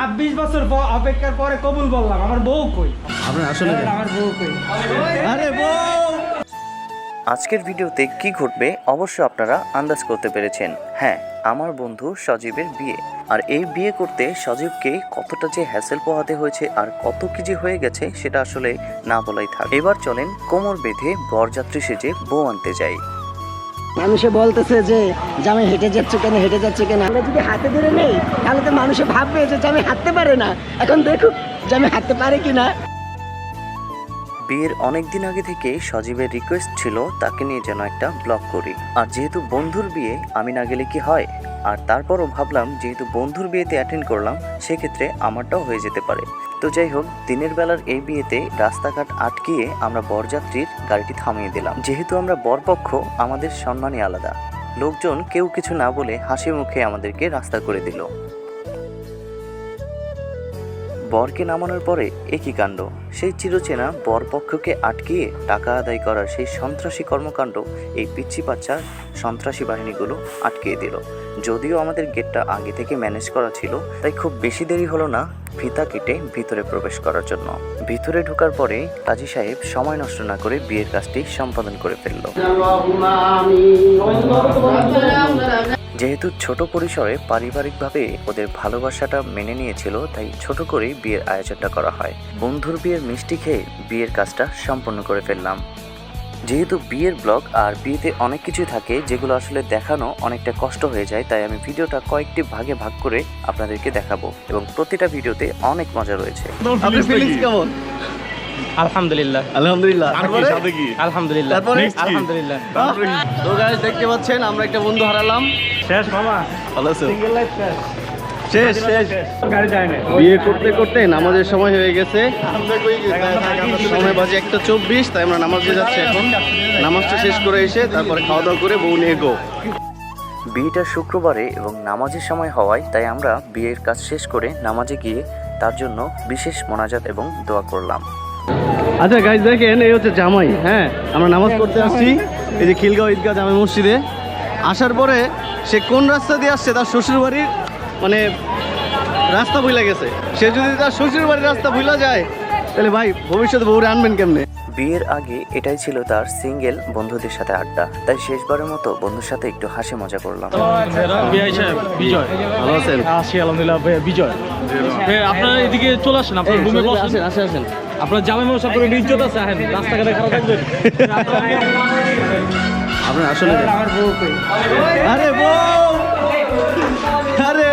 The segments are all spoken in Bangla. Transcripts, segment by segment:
ছাব্বিশ বছর অপেক্ষার পরে কবুল বললাম আমার বউ কই? আপনার আসলে আমার বউ কই? আরে বউ! আজকের ভিডিওতে কি ঘটবে অবশ্য আপনারা আন্দাজ করতে পেরেছেন। হ্যাঁ আমার বন্ধু সজীবের বিয়ে। আর এই বিয়ে করতে সজীবকে কতটা যে হ্যাসেল পোহাতে হয়েছে আর কত কি যে হয়ে গেছে সেটা আসলে না বলাই থাক। এবার চলেন কোমর বেঁধে বরযাত্রী সেজে বউ আনতে যাই। মানুষে বলতেছে যে, জামাই হেঁটে যাচ্ছে কেন? হেঁটে যাচ্ছে কেন? আমরা যদি হাতে ধরে নেই, তাহলে তো মানুষে ভাববে যে, জামাই হাঁটতে পারে না। এখন দেখুক জামাই হাঁটতে পারে কিনা। বিয়ের অনেক দিন আগে থেকে সজীবের রিকোয়েস্ট ছিল, তাকে নিয়ে যেন একটা ব্লগ করি। আর যেহেতু বন্ধুর বিয়ে, আমি না গেলে কি হয়? আর তারপরও ভাবলাম, যেহেতু বন্ধুর বিয়েতে অ্যাটেন্ড করলাম, সেক্ষেত্রে আমারটাও হয়ে যেতে পারে। তো যাই হোক, দিনের বেলার এই বিয়েতে রাস্তাঘাট আটকিয়ে আমরা বরযাত্রীর গাড়িটি থামিয়ে দিলাম। যেহেতু আমরা বরপক্ষ, আমাদের সম্মানই আলাদা। লোকজন কেউ কিছু না বলে হাসি মুখে আমাদেরকে রাস্তা করে দিল। বরকে নামানোর পরে একই কাণ্ড। সেই চিরচেনা বরপক্ষকে আটকিয়ে টাকা আদায় করার সেই সন্ত্রাসী কর্মকাণ্ড এই পিচ্ছি বাচ্চার সন্ত্রাসী বাহিনীগুলো আটকিয়ে দিল। যদিও আমাদের গেটটা আগে থেকে ম্যানেজ করা ছিল, তাই খুব বেশি দেরি হলো না ফিতা কেটে ভিতরে প্রবেশ করার জন্য। ভিতরে ঢোকার পরে কাজী সাহেব সময় নষ্ট না করে বিয়ের কাজটি সম্পাদন করে ফেলল। যেহেতু ছোট পরিসরে পারিবারিকভাবে ওদের ভালোবাসাটা মেনে নিয়েছিল তাই ছোট করেই বিয়ের আয়োজনটা করা হয়। বন্ধুর বিয়ের মিষ্টি খেয়ে বিয়ের কাজটা সম্পন্ন করে ফেললাম। যেহেতু বিয়ের ব্লগ আর বিয়েতে অনেক কিছুই থাকে যেগুলো আসলে দেখানো অনেকটা কষ্ট হয়ে যায় তাই আমি ভিডিওটা কয়েকটি ভাগে ভাগ করে আপনাদেরকে দেখাবো এবং প্রতিটা ভিডিওতে অনেক মজা রয়েছে। আপনার ফিলিংস কেমন? আলহামদুলিল্লাহ। আলহামদুলিল্লাহ। তারপরে? সাথে কি? আলহামদুলিল্লাহ তারপরে? Next কি? আলহামদুলিল্লাহ তো গাইস দেখতে পাচ্ছেন আমরা একটা বন্ধু হারালাম। শেষ মামা? ভালো আছো? সিঙ্গেল লাইফ শেষ। শেষ শেষ। গাড়ি যায় না বিয়ে করতে করতে নামাজের সময় হয়ে গেছে। সময় বাজে একটা চব্বিশ তাই আমরা নামাজে যাচ্ছি এখন। নামাজটা শেষ করে এসে তারপরে খাওয়া দাওয়া করে বউ নিয়ে গো। বিয়েটা শুক্রবারে এবং নামাজের সময় হওয়ায় তাই আমরা বিয়ের কাজ শেষ করে নামাজে গিয়ে তার জন্য বিশেষ মোনাজাত এবং দোয়া করলাম। আচ্ছা গাইজ দেখেন এই হচ্ছে জামাই হ্যাঁ? আমরা নামাজ পড়তে আসছি। এই যে খিলগাঁও ঈদগাহ জামাই মসজিদে। আসার পরে সে কোন রাস্তা দিয়ে আসছে? তার শ্বশুর বাড়ির মানে রাস্তা ভুলে গেছে। সে যদি তার শ্বশুর বাড়ির রাস্তা ভুলা যায় তাহলে ভাই ভবিষ্যতে বউরে আনবেন কেমনে? বিয়ের আগে এটাই ছিল তার সিঙ্গেল বন্ধুদের সাথে আড্ডা। তাই শেষবারের মতো বন্ধুর সাথে একটু হাসি মজা করলাম। বিআই বিজয়। ভালো আছেন? আছি আলহামদুলিল্লাহ বিজয়। আপনারা এদিকে চলে আসেন আপনার রুমে বসেন। আসেন আসেন আসেন। আপনার জামাই মানুষ আপনার ইজ্জত আছে আহেন। রাস্তাঘাটে খারাপ থাকবেন আপনার আসলে আমার বউ কই আরে বউ! আরে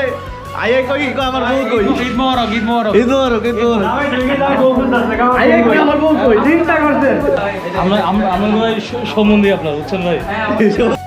আয়ে কই কই আমার বউ কই? ঈদ মোবারক ঈদ মোবারক। ঈদ মোবারক ঈদ মোবারক। আইয়ে কই আমার বউ কই? চিন্তা করছেন আমরা সম্বন্ধী আপনার বুঝছেন ভাই?